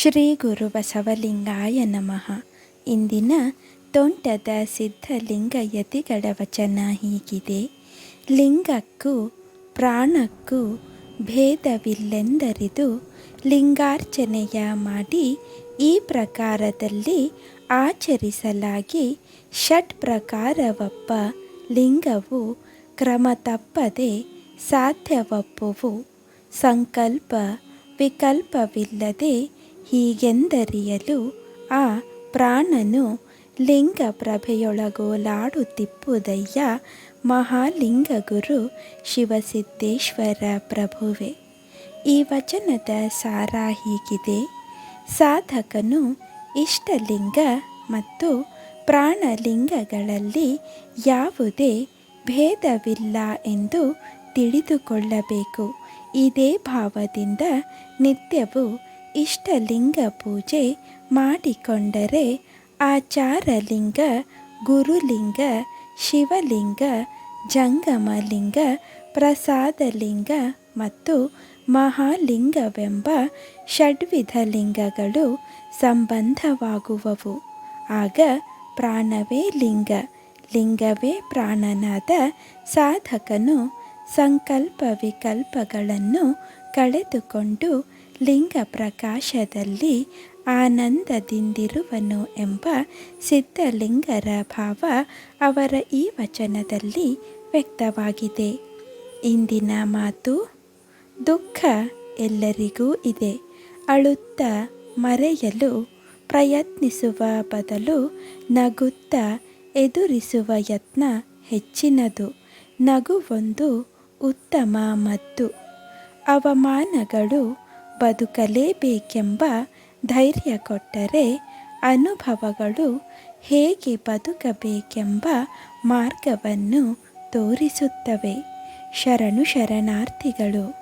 ಶ್ರೀ ಗುರು ಬಸವಲಿಂಗಾಯ ನಮಃ. ಇಂದಿನ ತೋಂಟದ ಸಿದ್ಧಲಿಂಗ ಯತಿಗಳ ವಚನ ಹೀಗಿದೆ. ಲಿಂಗಕ್ಕೂ ಪ್ರಾಣಕ್ಕೂ ಭೇದವಿಲ್ಲೆಂದರಿದು ಲಿಂಗಾರ್ಚನೆಯ ಮಾಡಿ ಈ ಪ್ರಕಾರದಲ್ಲಿ ಆಚರಿಸಲಾಗಿ ಷಟ್ ಪ್ರಕಾರವಪ್ಪ ಲಿಂಗವು ಕ್ರಮ ತಪ್ಪದೆ ಸಾಧ್ಯವಪ್ಪುವು. ಸಂಕಲ್ಪ ವಿಕಲ್ಪವಿಲ್ಲದೆ ಹೀಗೆಂದರಿಯಲು ಆ ಪ್ರಾಣನು ಲಿಂಗ ಪ್ರಭೆಯೊಳಗೋಲಾಡುತ್ತಿಪ್ಪುದಯ್ಯ ಮಹಾಲಿಂಗ ಗುರು ಶಿವಸಿದ್ದೇಶ್ವರ ಪ್ರಭುವೆ. ಈ ವಚನದ ಸಾರ ಹೀಗಿದೆ. ಸಾಧಕನು ಇಷ್ಟಲಿಂಗ ಮತ್ತು ಪ್ರಾಣಲಿಂಗಗಳಲ್ಲಿ ಯಾವುದೇ ಭೇದವಿಲ್ಲ ಎಂದು ತಿಳಿದುಕೊಳ್ಳಬೇಕು. ಇದೇ ಭಾವದಿಂದ ನಿತ್ಯವೂ ಇಷ್ಟಲಿಂಗ ಪೂಜೆ ಮಾಡಿಕೊಂಡರೆ ಆಚಾರಲಿಂಗ, ಗುರುಲಿಂಗ, ಶಿವಲಿಂಗ, ಜಂಗಮಲಿಂಗ, ಪ್ರಸಾದಲಿಂಗ ಮತ್ತು ಮಹಾಲಿಂಗವೆಂಬ ಷಡ್ವಿಧ ಲಿಂಗಗಳು ಸಂಬಂಧವಾಗುವವು. ಆಗ ಪ್ರಾಣವೇ ಲಿಂಗ, ಲಿಂಗವೇ ಪ್ರಾಣನಾದ ಸಾಧಕನು ಸಂಕಲ್ಪ ವಿಕಲ್ಪಗಳನ್ನು ಕಳೆದುಕೊಂಡು ಲಿಂಗ ಪ್ರಕಾಶದಲ್ಲಿ ಆನಂದದಿಂದಿರುವನು ಎಂಬ ಸಿದ್ಧಲಿಂಗರ ಭಾವ ಅವರ ಈ ವಚನದಲ್ಲಿ ವ್ಯಕ್ತವಾಗಿದೆ. ಇಂದಿನ ಮಾತು ದುಃಖ ಎಲ್ಲರಿಗೂ ಇದೆ. ಅಳುತ್ತ ಮರೆಯಲು ಪ್ರಯತ್ನಿಸುವ ಬದಲು ನಗುತ್ತ ಎದುರಿಸುವ ಯತ್ನ ಹೆಚ್ಚಿನದು. ನಗುವೊಂದು ಉತ್ತಮ ಮದ್ದು. ಅವಮಾನಗಳು ಬದುಕಲೇಬೇಕೆಂಬ ಧೈರ್ಯ ಕೊಟ್ಟರೆ ಅನುಭವಗಳು ಹೇಗೆ ಬದುಕಬೇಕೆಂಬ ಮಾರ್ಗವನ್ನು ತೋರಿಸುತ್ತವೆ. ಶರಣು ಶರಣಾರ್ಥಿಗಳು.